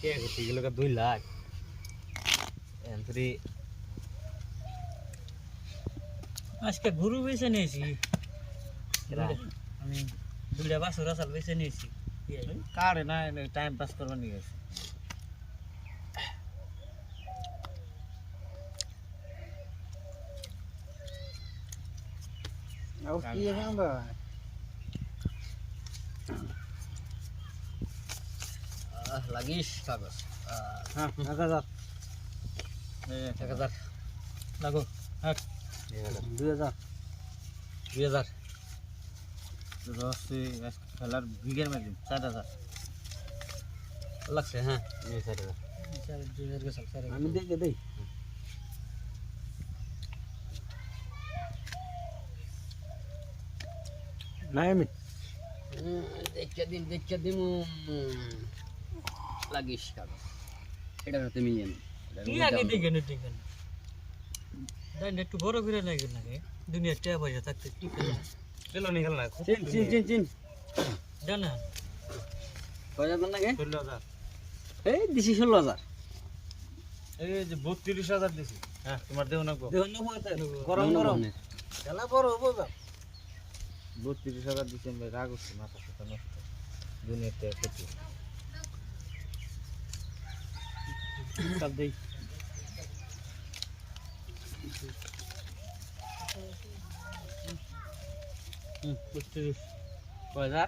কে করতে গেল দুই লাখ এন্ট্রি আজকে গরু বেছে নিয়েছি কেরা? আমি দুইটা বাছুর আসাল বেছে নিয়েছি কারে না টাইম পাস করবার নিয়ে গেছে লাগিস কাগজ। হ্যাঁ এক হাজার। এক হাজার। লাগো এক দুই হাজার। দুই হাজার। রসে খেলার বিঘের মেদিন চার হাজার। লাগছে হ্যাঁ। চার হাজার। আমি দেখে দেই। নাই আমি। দেখে দিন দেখে দিন লাগিস কাগজ এটা হতে মিলিয়ে নে। কি আগে দেখে নে দেখে নে। দেন একটু বড় করে লাগে নাকি? দুনিয়ার টেয়া পয়সা থাকতে কি করে চলো না চিন চিন চিন চিন। দেন না। কয় হাজার লাগে? ষোলো হাজার। এই দিছি ষোলো হাজার। এই যে বত্রিশ হাজার দিছি। হ্যাঁ তোমার দেহ না গো দেখুন না গরম গরম। খেলা বড় হব যা বত্রিশ হাজার দিছি আমি রাগ হচ্ছে মাথা সাথে নষ্ট। দুনিয়াতে ক্ষতি। কাল দেই বত্রিশ হাজার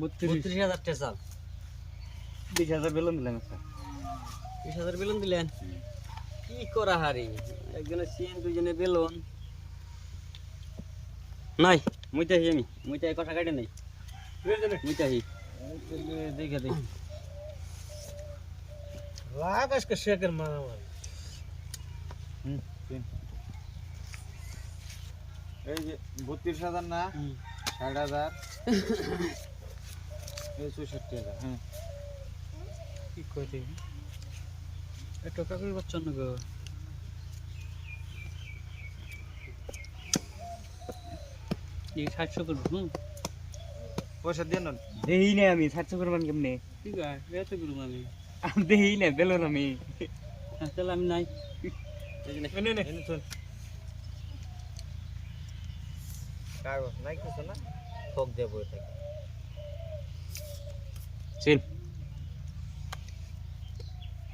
বত্রিশ বত্রিশ হাজার টেসাল বিশ হাজার বেলুন দিলাম একটা বিশ হাজার বেলুন দিলেন কি করা হারি একজনে সিএন দুজনে বেলুন নাই মুইতাহি আমি মুইতাহি কথা কাটে নাই দেখে দেখি শেখের মারামারি। হুম এই যে বত্রিশ হাজার না? ষাট হাজার। এই চৌষট্টি হাজার। হ্যাঁ। কি করে একটু কাকুর বাচ্চা না গো? এই সাতশো করব হুম। পয়সা দিয়ে না দেহি না আমি সাতশো করবান কেমনে? ঠিক আছে এত করব আমি আমি দেহি না বেলুন আমি হ্যাঁ, আমি নাই নে নে এনে চল কাগজ নাই কিছু না ঠক দিয়ে বই থাকে চিল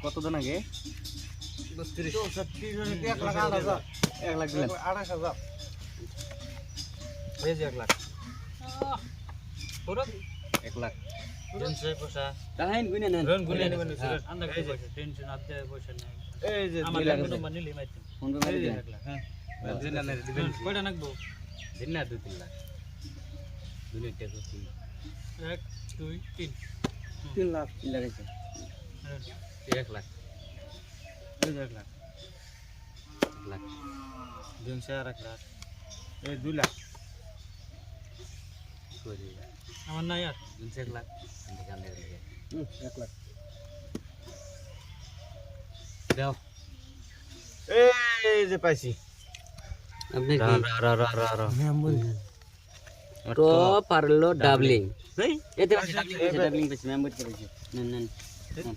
কত জন আগে? বত্রিশ এক লাখ আট হাজার। এক লাখ দিলেন। আঠাশ হাজার। এক লাখ। পুরো এক লাখ। এক দুই তিন তিন এক দুই তিন। তিন লাখ তিন লাখ এক লাখ। এক লাখ। এক লাখ। তিনশো আর এক লাখ। এই দুই লাখ। করে। আমার নাই আর? দুইশো এক লাখ। এক লাখ দাও। এই যে পাইছি। আপনি কি? তো পারল ডাবলিং এই? এতে ডাবলিং ডাবলিং পেয়েছে মেম্বার করেছে নেন নেন। নেন।